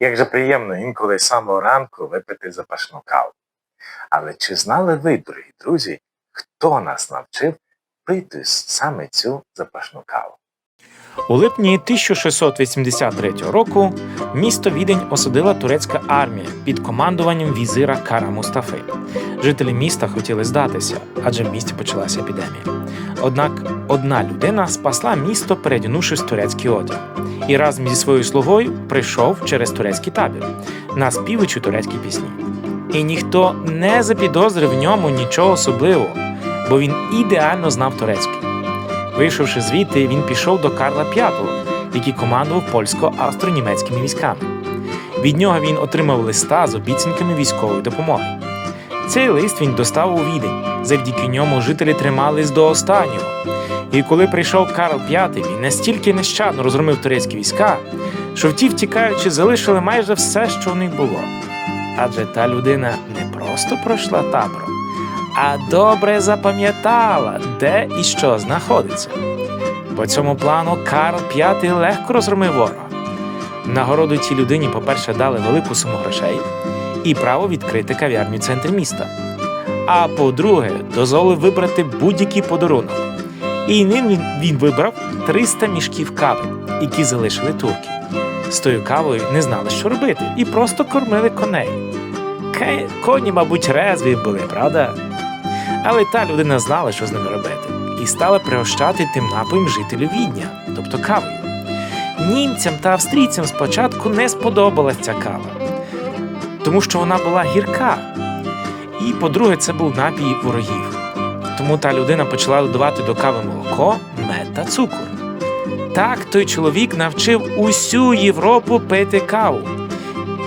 Як же приємно інколи з самого ранку випити запашну каву. Але чи знали ви, дорогі друзі, хто нас навчив пити саме цю запашну каву? У липні 1683 року місто Відень осадила турецька армія під командуванням візира Кара Мустафи. Жителі міста хотіли здатися, адже в місті почалася епідемія. Однак одна людина спасла місто, передягнувшись в турецький одяг, і разом зі своєю слугою прийшов через турецький табір, наспівуючи турецькі пісні. І ніхто не запідозрив в ньому нічого особливого, бо він ідеально знав турецький. Вийшовши звідти, він пішов до Карла V, який командував польсько-австро-німецькими військами. Від нього він отримав листа з обіцянками військової допомоги. Цей лист він доставив у відень. Завдяки ньому жителі тримались до останнього. І коли прийшов Карл V, він настільки нещадно розгромив турецькі війська, що вті, втікаючи, залишили майже все, що в них було. Адже та людина не просто пройшла табором, а добре запам'ятала, де і що знаходиться. По цьому плану Карл V легко розгромив ворога. Нагороду цій людині, по-перше, дали велику суму грошей і право відкрити кав'ярню в центрі міста. А по-друге, дозволив вибрати будь-який подарунок. І ним він, вибрав 300 мішків кави, які залишили турки. З тою кавою не знали, що робити, і просто кормили коней. Коні, мабуть, резві були, правда? Але та людина знала, що з ними робити, і стала пригощати тим напоєм жителів Відня, тобто кавою. Німцям та австрійцям спочатку не сподобалась ця кава, тому що вона була гірка. І, по-друге, це був напій ворогів. Тому та людина почала додавати до кави молоко, мед та цукор. Так той чоловік навчив усю Європу пити каву.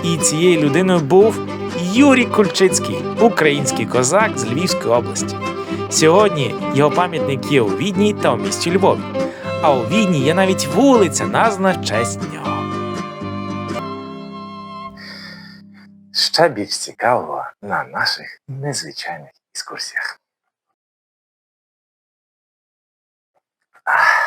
І цією людиною був Юрій Кульчицький, український козак з Львівської області. Сьогодні його пам'ятник є у Відні та у місті Львові. А у Відні є навіть вулиця, названа в честь нього. Ще більш цікаво на наших незвичайних екскурсіях. uh,